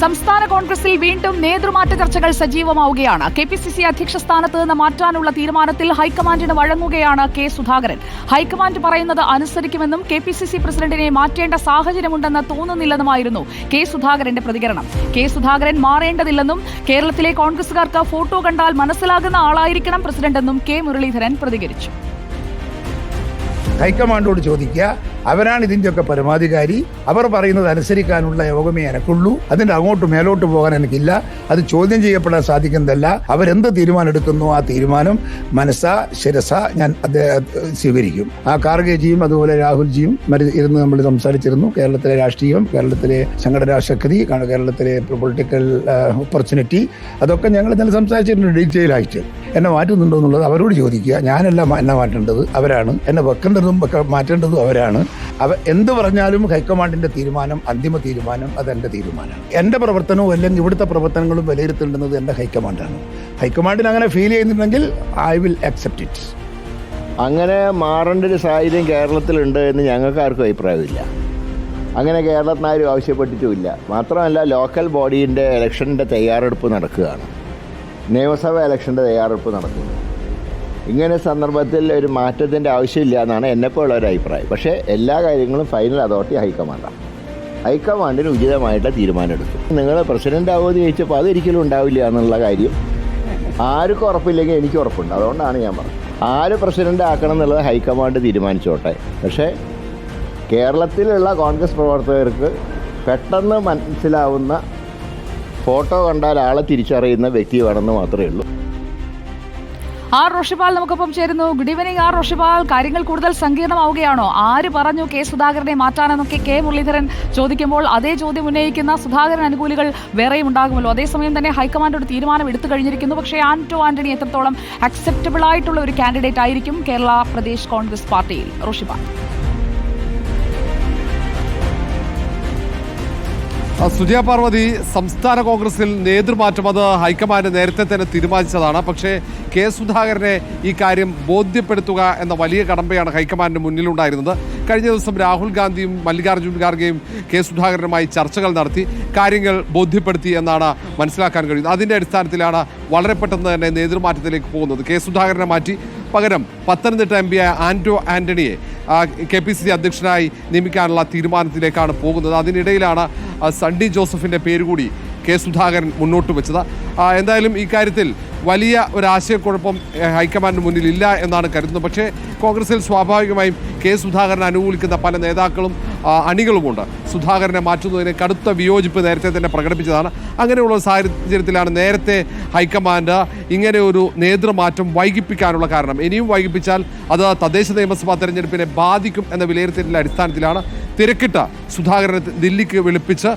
സംസ്ഥാന കോൺഗ്രസിൽ വീണ്ടും നേതൃമാറ്റ ചർച്ചകൾ സജീവമാവുകയാണ്. കെ പി സി സി അധ്യക്ഷ സ്ഥാനത്ത് നിന്ന് മാറ്റാനുള്ള തീരുമാനത്തിൽ ഹൈക്കമാൻഡിന് വഴങ്ങുകയാണ് കെ സുധാകരൻ. ഹൈക്കമാൻഡ് പറയുന്നത് അനുസരിക്കുമെന്നും കെ പി സി സി പ്രസിഡന്റിനെ മാറ്റേണ്ട സാഹചര്യമുണ്ടെന്ന് തോന്നുന്നില്ലെന്നുമായിരുന്നു കെ സുധാകരന്റെ പ്രതികരണം. കെ സുധാകരൻ മാറേണ്ടതില്ലെന്നും കേരളത്തിലെ കോൺഗ്രസുകാർക്ക് ഫോട്ടോ കണ്ടാൽ മനസ്സിലാകുന്ന ആളായിരിക്കണം പ്രസിഡന്റെന്നും കെ മുരളീധരൻ പ്രതികരിച്ചു. ഹൈക്കമാൻഡോട് ചോദിക്കുക അവരാണ് ഇതിന്റെയൊക്കെ പരമാധികാരി അവർ പറയുന്നത് അനുസരിക്കാനുള്ള യോഗമേ എനക്കുള്ളൂ. അതിന്റെ അങ്ങോട്ട് മേലോട്ട് പോകാൻ എനിക്കില്ല. അത് ചോദ്യം ചെയ്യപ്പെടാൻ സാധിക്കുന്നതല്ല. അവരെന്ത് തീരുമാനം എടുക്കുന്നു ആ തീരുമാനം മനസ്സ ശിരസ ഞാൻ അദ്ദേഹം സ്വീകരിക്കും. ആ കാർഗേജിയും അതുപോലെ രാഹുൽജിയും ഇരുന്ന് നമ്മൾ സംസാരിച്ചിരുന്നു. കേരളത്തിലെ രാഷ്ട്രീയം കേരളത്തിലെ സംഘടനാ ശക്തി കേരളത്തിലെ പൊളിറ്റിക്കൽ ഓപ്പർച്യൂണിറ്റി അതൊക്കെ ഞങ്ങൾ ഇന്നലെ സംസാരിച്ചിട്ടുണ്ട് ഡീറ്റെയിൽ ആയിട്ട്. എന്നെ മാറ്റുന്നുണ്ടോ എന്നുള്ളത് അവരോട് ചോദിക്കുക. ഞാനല്ല എന്നെ മാറ്റേണ്ടത് അവരാണ്. എന്നെ വെക്കേണ്ടതും മാറ്റേണ്ടതും അവരാണ്. അവ എന്ത് പറഞ്ഞാലും ഹൈക്കമാൻഡിന്റെ തീരുമാനം അന്തിമ തീരുമാനം അത് എന്റെ തീരുമാനമാണ്. എന്റെ പ്രവർത്തനവും അല്ലെങ്കിൽ ഇവിടുത്തെ പ്രവർത്തനങ്ങളും വിലയിരുത്തേണ്ടുന്നത് എന്റെ ഹൈക്കമാൻഡാണ്. ഹൈക്കമാൻഡിന് അങ്ങനെ ഫീൽ ചെയ്യുന്നുണ്ടെങ്കിൽ ഐ വിൽ അക്സെപ്റ്റ് ഇറ്റ് അങ്ങനെ മാറേണ്ട ഒരു സാഹചര്യം കേരളത്തിലുണ്ട് എന്ന് ഞങ്ങൾക്ക് ആർക്കും അഭിപ്രായമില്ല. അങ്ങനെ കേരളത്തിനാരും ആവശ്യപ്പെട്ടിട്ടുമില്ല. മാത്രമല്ല ലോക്കൽ ബോഡീന്റെ ഇലക്ഷന്റെ തയ്യാറെടുപ്പ് നടക്കുകയാണ്. നിയമസഭാ ഇലക്ഷന്റെ തയ്യാറെടുപ്പ് നടക്കുന്നു. ഇങ്ങനെ സന്ദർഭത്തിൽ ഒരു മാറ്റത്തിന്റെ ആവശ്യമില്ല എന്നാണ് എന്നെപ്പോലുള്ള ഒരു അഭിപ്രായം. പക്ഷേ എല്ലാ കാര്യങ്ങളും ഫൈനൽ അതോറിറ്റി ഹൈക്കമാൻഡാണ്. ഹൈക്കമാൻഡിന് ഉചിതമായിട്ട് തീരുമാനം എടുക്കും നിങ്ങൾ പ്രസിഡന്റ് ആവുമെന്ന് ചോദിച്ചപ്പോൾ അതൊരിക്കലും ഉണ്ടാവില്ല എന്നുള്ള കാര്യം ആർക്കും ഉറപ്പില്ലെങ്കിൽ എനിക്ക് ഉറപ്പുണ്ട്. അതുകൊണ്ടാണ് ഞാൻ പറഞ്ഞത്. ആര് പ്രസിഡന്റ് ആക്കണം എന്നുള്ളത് ഹൈക്കമാൻഡ് തീരുമാനിച്ചോട്ടെ. പക്ഷേ കേരളത്തിലുള്ള കോൺഗ്രസ് പ്രവർത്തകർക്ക് പെട്ടെന്ന് മനസ്സിലാവുന്ന ഫോട്ടോ കണ്ടാൽ ആളെ തിരിച്ചറിയുന്ന വ്യക്തി വേണമെന്ന് മാത്രമേ ഉള്ളൂ. ആർ റോഷിപാൽ നമുക്കൊപ്പം ചേരുന്നു. ഗുഡ് ഈവനിങ് ആർ റോഷിപാൽ കാര്യങ്ങൾ കൂടുതൽ സങ്കീർണമാവുകയാണോ? ആര് പറഞ്ഞു കെ സുധാകരനെ മാറ്റാനെന്നൊക്കെ കെ മുരളീധരൻ ചോദിക്കുമ്പോൾ അതേ ചോദ്യം ഉന്നയിക്കുന്ന സുധാകരൻ അനുകൂലികൾ വേറെയും ഉണ്ടാകുമല്ലോ. അതേസമയം തന്നെ ഹൈക്കമാൻഡ് ഒരു തീരുമാനം എടുത്തു കഴിഞ്ഞിരിക്കുന്നു. പക്ഷേ ആന്റോ ആന്റണി എത്രത്തോളം അക്സെപ്റ്റബിൾ ആയിട്ടുള്ള ഒരു കാൻഡിഡേറ്റ് ആയിരിക്കും കേരള പ്രദേശ് കോൺഗ്രസ് പാർട്ടിയിൽ? റോഷിപാൽ സുജയ പാർവതി സംസ്ഥാന കോൺഗ്രസിൽ നേതൃമാറ്റം അത് ഹൈക്കമാൻഡ് നേരത്തെ തന്നെ തീരുമാനിച്ചതാണ്. പക്ഷേ കെ സുധാകരനെ ഈ കാര്യം ബോധ്യപ്പെടുത്തുക എന്ന വലിയ കടമ്പയാണ് ഹൈക്കമാൻഡിന് മുന്നിലുണ്ടായിരുന്നത്. കഴിഞ്ഞ ദിവസം രാഹുൽ ഗാന്ധിയും മല്ലികാർജുൻ ഖാർഗെയും കെ സുധാകരനുമായി ചർച്ചകൾ നടത്തി കാര്യങ്ങൾ ബോധ്യപ്പെടുത്തി എന്നാണ് മനസ്സിലാക്കാൻ കഴിയുന്നത്. അതിന്റെ അടിസ്ഥാനത്തിലാണ് വളരെ പെട്ടെന്ന് തന്നെ നേതൃമാറ്റത്തിലേക്ക് പോകുന്നത്. കെ സുധാകരനെ മാറ്റി പകരം പത്തനംതിട്ട എം പിയായ ആന്റോ ആന്റണിയെ കെ പി സി സി അധ്യക്ഷനായി നിയമിക്കാനുള്ള തീരുമാനത്തിലേക്കാണ് പോകുന്നത്. അതിനിടയിലാണ് സണ്ടി ജോസഫിന്റെ പേരുകൂടി കെ സുധാകരൻ മുന്നോട്ട് വെച്ചത്. എന്തായാലും ഇക്കാര്യത്തിൽ കാര്യത്തിൽ വലിയ ഒരു ആശയക്കുഴപ്പം ഹൈക്കമാൻഡിന് മുന്നിൽ ഇല്ല എന്നാണ് കരുതുന്നത്. പക്ഷേ കോൺഗ്രസിൽ സ്വാഭാവികമായും കെ സുധാകരനെ അനുകൂലിക്കുന്ന പല നേതാക്കളും അണികളുമുണ്ട്. സുധാകരനെ മാറ്റുന്നതിന് കടുത്ത വിയോജിപ്പ് നേരത്തെ തന്നെ പ്രകടിപ്പിച്ചതാണ്. അങ്ങനെയുള്ള സാഹചര്യത്തിലാണ് നേരത്തെ ഹൈക്കമാൻഡ് ഇങ്ങനെ ഒരു നേതൃമാറ്റം വൈകിപ്പിക്കാനുള്ള കാരണം. ഇനിയും വൈകിപ്പിച്ചാൽ അത് തദ്ദേശ നിയമസഭാ തെരഞ്ഞെടുപ്പിനെ ബാധിക്കും എന്ന വിലയിരുത്തലിന്റെ അടിസ്ഥാനത്തിലാണ് തിരക്കിട്ട സുധാകരനെ ദില്ലിക്ക് വിളിപ്പിച്ച്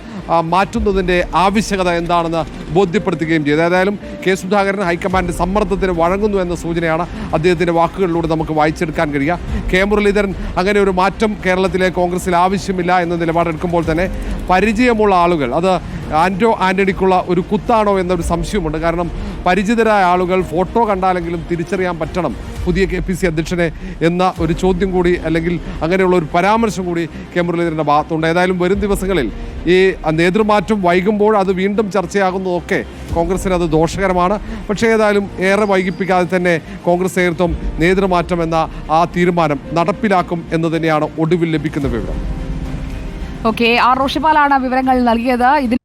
മാറ്റുന്നതിന്റെ ആവശ്യകത എന്താണെന്ന് ബോധ്യപ്പെടുത്തുകയും ചെയ്തു. ഏതായാലും കെ സുധാകരൻ ഹൈക്കമാൻഡ് സമ്മർദ്ദത്തിന് വഴങ്ങുന്നു എന്ന സൂചനയാണ് അദ്ദേഹത്തിന്റെ വാക്കുകളിലൂടെ നമുക്ക് വായിച്ചെടുക്കാൻ കഴിയുക. കെ മുരളീധരൻ അങ്ങനെ ഒരു മാറ്റം കേരളത്തിലെ കോൺഗ്രസിൽ ആവശ്യമില്ല എന്ന നിലപാടെടുക്കുമ്പോൾ തന്നെ പരിചയമുള്ള ആളുകൾ അത് ആന്റോ ആന്റണിക്കുള്ള ഒരു കുത്താണോ എന്നൊരു സംശയമുണ്ട്. കാരണം പരിചിതരായ ആളുകൾ ഫോട്ടോ കണ്ടാലെങ്കിലും തിരിച്ചറിയാൻ പറ്റണം. പുതിയ കെ പി സി അധ്യക്ഷനെ എന്ന ഒരു ചോദ്യം കൂടി അല്ലെങ്കിൽ അങ്ങനെയുള്ള ഒരു പരാമർശം കൂടി കെ മുരളീധരന്റെ ഭാഗത്തുണ്ട്. ഏതായാലും വരും ദിവസങ്ങളിൽ ഈ നേതൃമാറ്റം വൈകുമ്പോൾ അത് വീണ്ടും ചർച്ചയാകുന്നതൊക്കെ കോൺഗ്രസിന് അത് ദോഷകരമാണ്. പക്ഷേ ഏതായാലും ഏറെ വൈകിപ്പിക്കാതെ തന്നെ കോൺഗ്രസ് നേതൃത്വം നേതൃമാറ്റം എന്ന ആ തീരുമാനം നടപ്പിലാക്കും എന്ന് തന്നെയാണ് ഒടുവിൽ ലഭിക്കുന്ന വിവരം. ഓക്കെ ആർ റോഷിപാലാണ് വിവരങ്ങൾ നൽകിയത്.